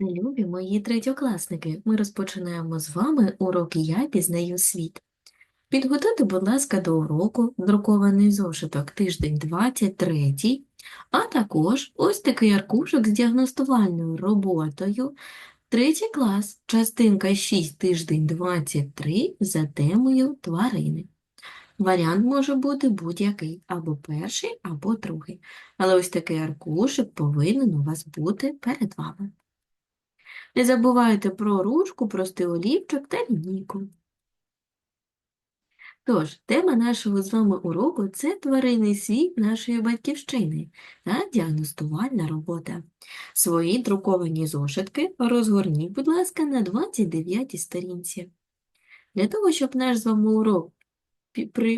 Любі мої третьокласники, ми розпочинаємо з вами урок «Я пізнаю світ». Підготуйте, будь ласка, до уроку друкований зошиток тиждень 23, а також ось такий аркушик з діагностувальною роботою. Третій клас, частинка 6, тиждень 23 за темою тварини. Варіант може бути будь-який, або перший, або другий. Але ось такий аркушик повинен у вас бути перед вами. Не забувайте про ручку, простий олівчик та лінійку. Тож, тема нашого з вами уроку – це тваринний світ нашої батьківщини та діагностувальна робота. Свої друковані зошитки розгорніть, будь ласка, на 29 сторінці. Для того, щоб наш з вами урок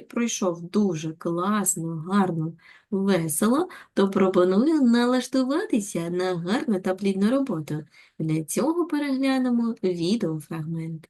пройшов дуже класно, гарно, весело, то пропоную налаштуватися на гарну та плідну роботу. Для цього переглянемо відеофрагмент.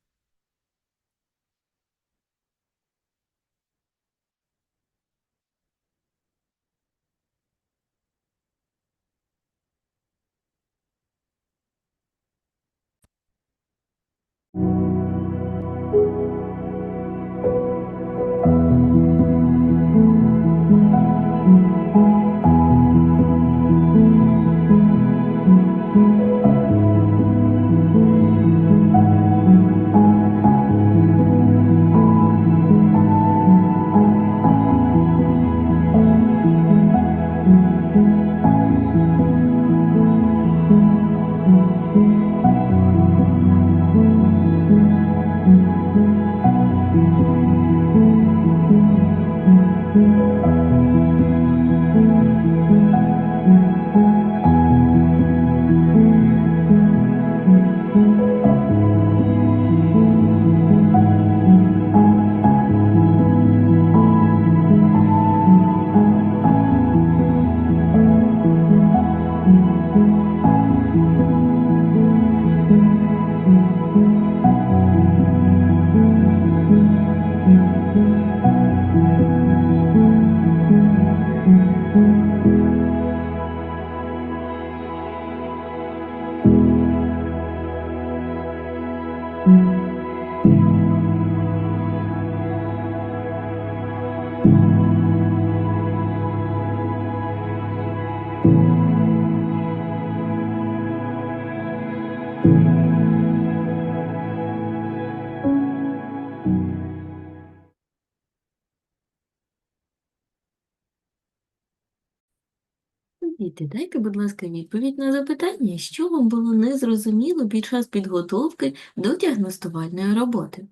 Діти, дайте, будь ласка, відповідь на запитання, що вам було незрозуміло під час підготовки до діагностувальної роботи.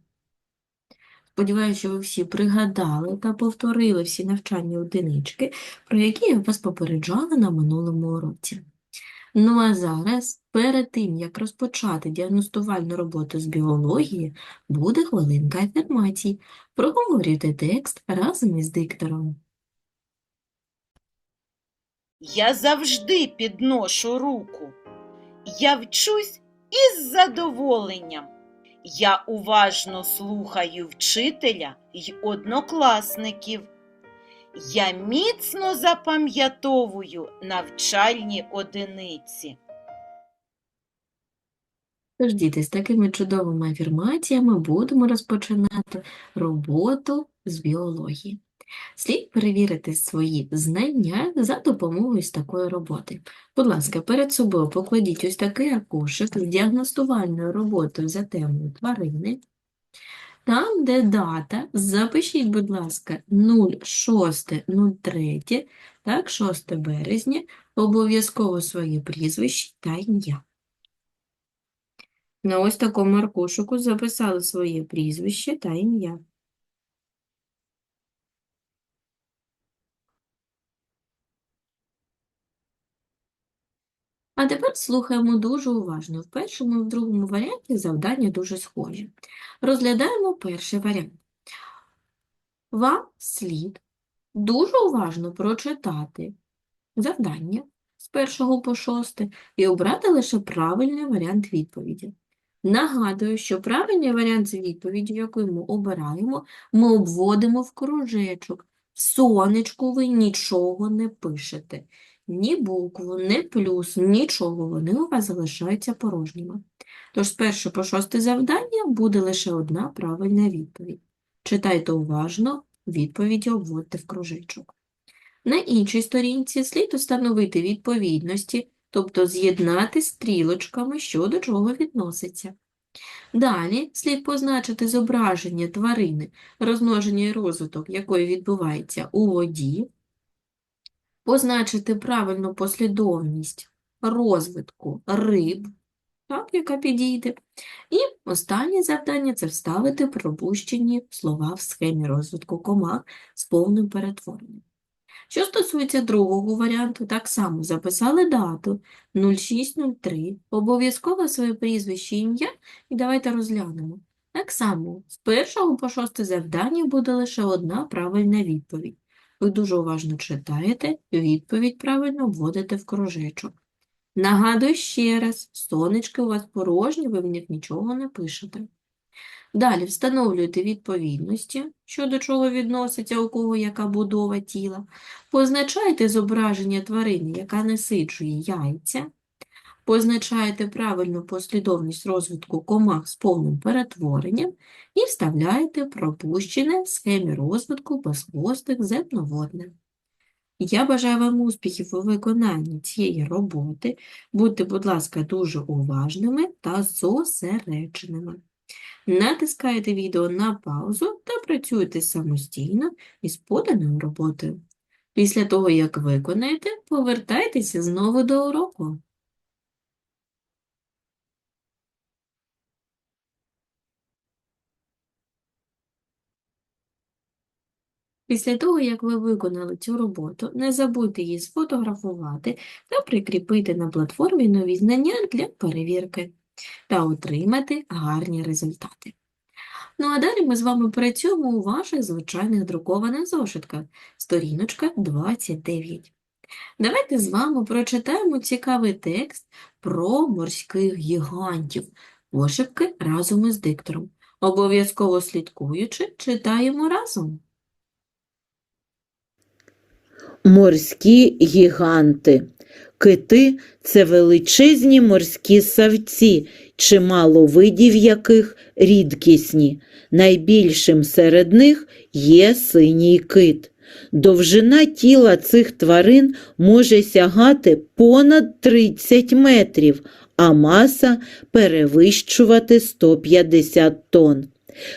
Сподіваюся, що ви всі пригадали та повторили всі навчальні одинички, про які я вас попереджала на минулому уроці. Ну а зараз, перед тим, як розпочати діагностувальну роботу з біології, буде хвилинка афірмацій. Проговорюйте текст разом із диктором. Я завжди підношу руку. Я вчусь із задоволенням. Я уважно слухаю вчителя й однокласників. Я міцно запам'ятовую навчальні одиниці. Тож, діти, з такими чудовими афірмаціями будемо розпочинати роботу з біології. Слід перевірити свої знання за допомогою ось такої роботи. Будь ласка, перед собою покладіть ось такий аркушик з діагностувальною роботою за темою тварини. Там, де дата, запишіть, будь ласка, 06.03, так, 6 березня, обов'язково своє прізвище та ім'я. На ось такому аркушику записали своє прізвище та ім'я. А тепер слухаємо дуже уважно. В першому і в другому варіанті завдання дуже схожі. Розглядаємо перший варіант. Вам слід дуже уважно прочитати завдання з першого по шосте і обрати лише правильний варіант відповіді. Нагадую, що правильний варіант з відповіддю, яку ми обираємо, ми обводимо в кружечок. В сонечку ви нічого не пишете. Ні букву, ні плюс, нічого, вони у вас залишаються порожніми. Тож з першого по шосте завдання буде лише одна правильна відповідь. Читайте уважно, відповіді обводьте в кружечок. На іншій сторінці слід установити відповідності, тобто з'єднати стрілочками, що до чого відноситься. Далі слід позначити зображення тварини, розмноження і розвиток якої відбувається у воді, позначити правильну послідовність розвитку риб, так, яка підійде. І останнє завдання – це вставити пропущені слова в схемі розвитку комах з повним перетворенням. Що стосується другого варіанту, так само записали дату 0603, обов'язково своє прізвище, ім'я, і давайте розглянемо. Так само, з першого по шосте завдання буде лише одна правильна відповідь. Ви дуже уважно читаєте, відповідь правильно вводите в кружечок. Нагадую ще раз, сонечки у вас порожні, ви в них нічого не пишете. Далі встановлюєте відповідності, що до чого відноситься, у кого яка будова тіла. Позначайте зображення тварини, яка насичує яйця. Позначаєте правильну послідовність розвитку комах з повним перетворенням і вставляєте пропущене в схемі розвитку безхвостих земноводних. Я бажаю вам успіхів у виконанні цієї роботи. Будьте, будь ласка, дуже уважними та зосередженими. Натискайте відео на паузу та працюйте самостійно із поданою роботою. Після того, як виконаєте, повертайтеся знову до уроку. Після того, як ви виконали цю роботу, не забудьте її сфотографувати та прикріпити на платформі нові знання для перевірки та отримати гарні результати. Ну а далі ми з вами працюємо у ваших звичайних друкованих зошитках, сторіночка 29. Давайте з вами прочитаємо цікавий текст про морських гігантів. Пошепки разом із диктором. Обов'язково слідкуючи, читаємо разом. Морські гіганти. Кити це величезні морські савці, чимало видів яких рідкісні. Найбільшим серед них є синій кит. Довжина тіла цих тварин може сягати понад 30 метрів, а маса перевищувати 150 тонн.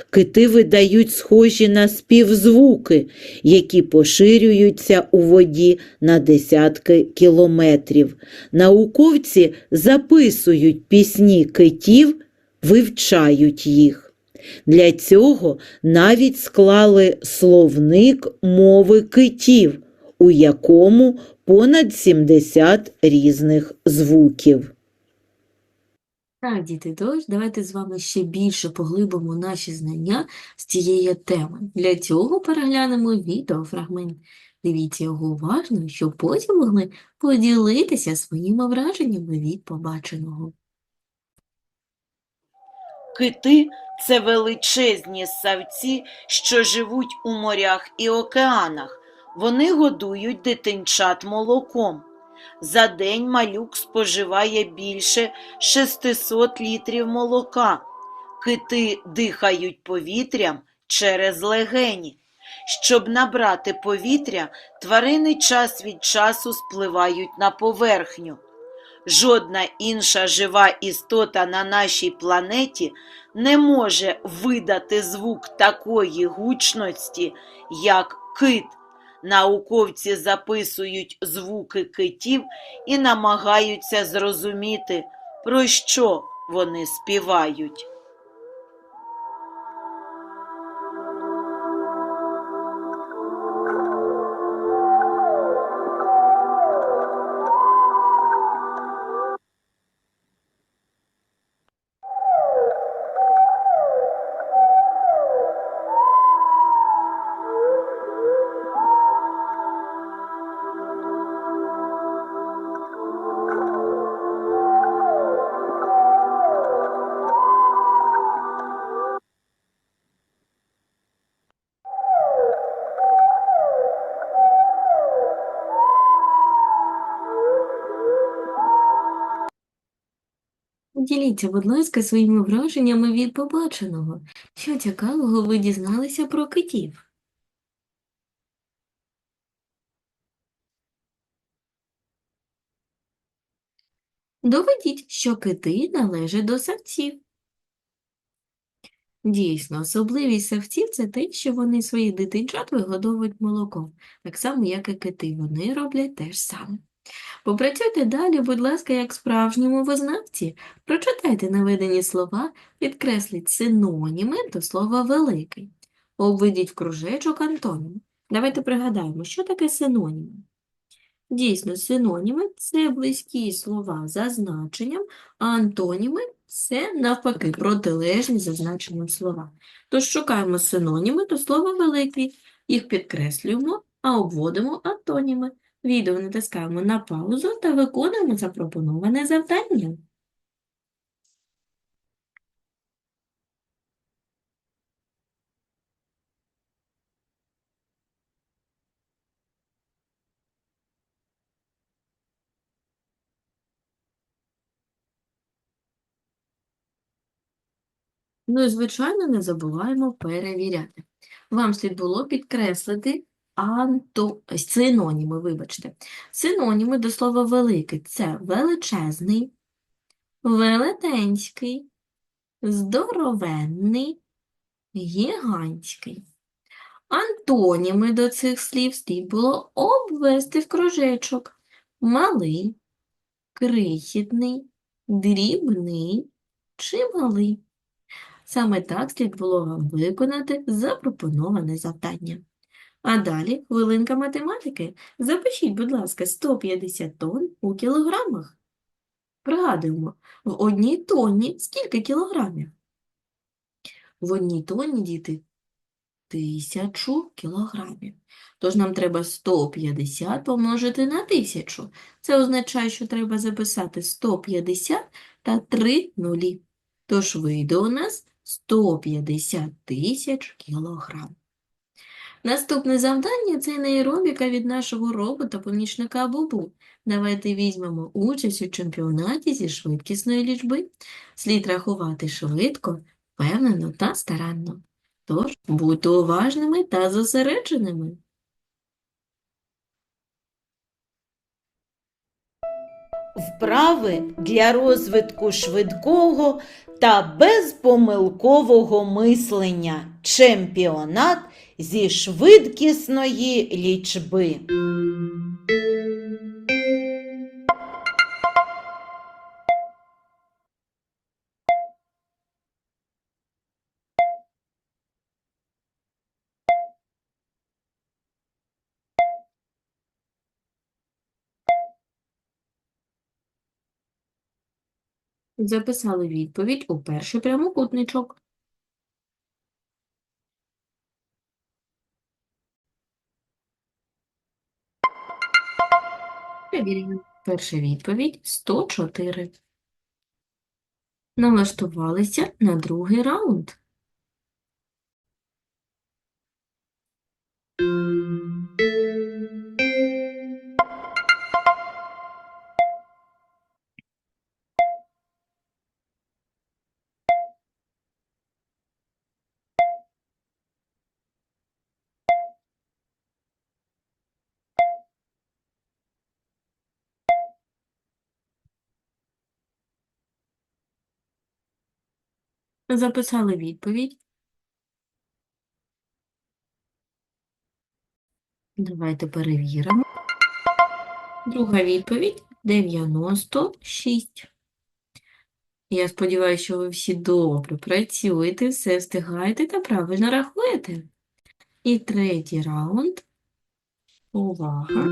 Кити видають схожі на співзвуки, які поширюються у воді на десятки кілометрів. Науковці записують пісні китів, вивчають їх. Для цього навіть склали словник мови китів, у якому понад 70 різних звуків. Так, діти, тож давайте з вами ще більше поглибимо наші знання з цієї теми. Для цього переглянемо відеофрагмент. Дивіться його уважно, щоб потім могли поділитися своїми враженнями від побаченого. Кити це величезні ссавці, що живуть у морях і океанах. Вони годують дитинчат молоком. За день малюк споживає більше 600 літрів молока. Кити дихають повітрям через легені. Щоб набрати повітря, тварини час від часу спливають на поверхню. Жодна інша жива істота на нашій планеті не може видати звук такої гучності, як кит. Науковці записують звуки китів і намагаються зрозуміти, про що вони співають. Поділіться, будь ласка, своїми враженнями від побаченого. Що цікавого ви дізналися про китів? Доведіть, що кити належать до савців. Дійсно, особливість савців – це те, що вони своїх дитинчат вигодовують молоком, так само, як і кити. Вони роблять те ж саме. Попрацюйте далі, будь ласка, як справжні мовознавці. Прочитайте наведені слова, підкресліть синоніми до слова «великий». Обведіть в кружечок антоніми. Давайте пригадаємо, що таке синоніми. Дійсно, синоніми – це близькі слова за значенням, а антоніми – це, навпаки, протилежні за значенням слова. Тож шукаємо синоніми до слова «великий», їх підкреслюємо, а обводимо антоніми. Відео натискаємо на паузу та виконуємо запропоноване завдання. Ну і, звичайно, не забуваємо перевіряти. Вам слід було підкреслити анто... синоніми, вибачте. Синоніми до слова великий – це величезний, велетенський, здоровенний, гігантський. Антоніми до цих слів слід було обвести в кружечок. Малий, крихітний, дрібний, чималий. Саме так слід було вам виконати запропоноване завдання. А далі хвилинка математики. Запишіть, будь ласка, 150 тонн у кілограмах. Пригадуємо, в одній тонні скільки кілограмів? В одній тонні, діти, тисячу кілограмів. Тож нам треба 150 помножити на тисячу. Це означає, що треба записати 150 та 3 нулі. Тож вийде у нас 150 тисяч кілограм. Наступне завдання – це нейробіка від нашого робота-помічника Бубу. Давайте візьмемо участь у чемпіонаті зі швидкісної лічби. Слід рахувати швидко, впевнено та старанно. Тож будьте уважними та зосередженими. Вправи для розвитку швидкого та безпомилкового мислення. Чемпіонат зі швидкісної лічби. Записали відповідь у перший прямокутничок. Перша відповідь 104. Налаштувалися на другий раунд. Записали відповідь. Давайте перевіримо. Друга відповідь 96. Я сподіваюся, що ви всі добре працюєте, все встигаєте та правильно рахуєте. І третій раунд. Увага.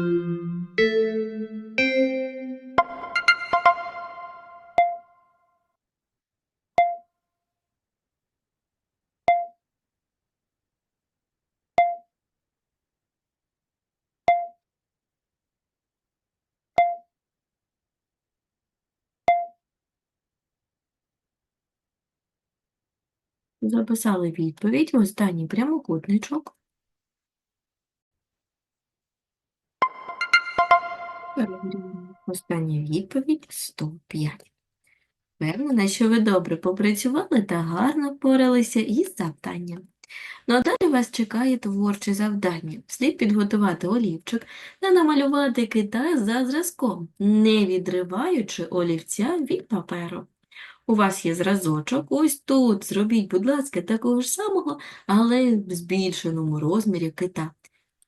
Записали відповідь в останній прямокутничок. Остання відповідь 105. Впевнена, що ви добре попрацювали та гарно впоралися із завданням. Ну а далі вас чекає творче завдання. Слід підготувати олівчик та намалювати кита за зразком, не відриваючи олівця від паперу. У вас є зразочок, ось тут зробіть, будь ласка, такого ж самого, але в збільшеному розмірі кита.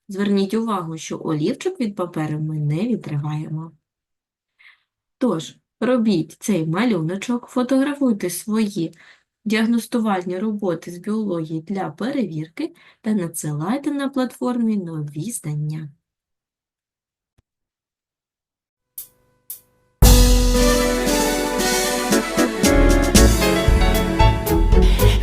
Зверніть увагу, що олівчик від паперу ми не відриваємо. Тож, робіть цей малюночок, фотографуйте свої діагностувальні роботи з біології для перевірки та надсилайте на платформі нові знання.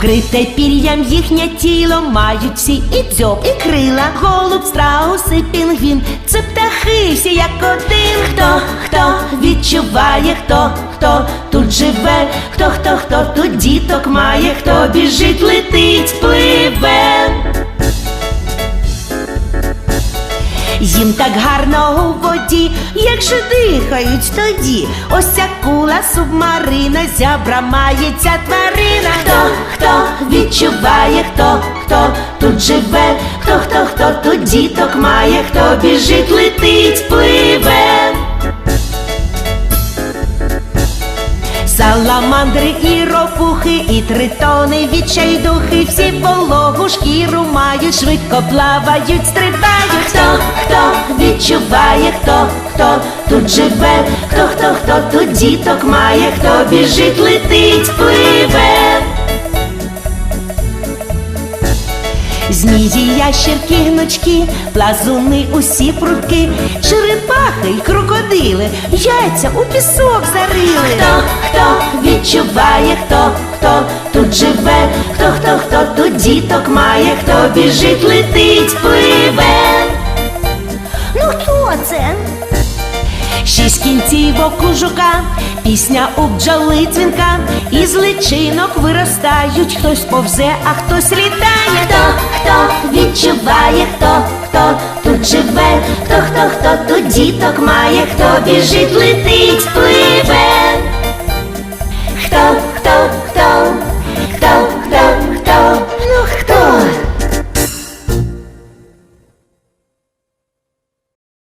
Вкрите пір'ям їхнє тіло мають всі і дзьоб, і крила, голуб, страус і пінгвін. Це птахи всі як один. Хто, хто відчуває, хто, хто тут живе, хто, хто, хто тут діток має, хто біжить, летить, пливе. Їм так гарно у воді, як же дихають тоді. Ось ця кула субмарина, зябра має ця тварина. Хто, хто відчуває, хто, хто тут живе, хто, хто, хто тут діток має, хто біжить, летить, пливе. Саламандри і ропухи, і тритони, відчайдухи, всі вологу шкіру мають, швидко плавають, стрибають. Хто, хто відчуває, хто, хто тут живе, хто, хто, хто тут діток має, хто біжить, летить, пливе. Змії, ящерки, гнучки, плазуни, усі прутки, черепахи й крокодили, яйця у пісок зарили. Хто, хто відчуває, хто, хто тут живе, хто, хто, хто тут діток має, хто біжить, летить, пливе. шість кінців окужука, пісня у бджоли дзвінка, із личинок виростають, хтось повзе, а хтось літає. Хто, хто відчуває, хто, хто тут живе, хто, хто, хто тут діток має, хто біжить, летить, пливе. Хто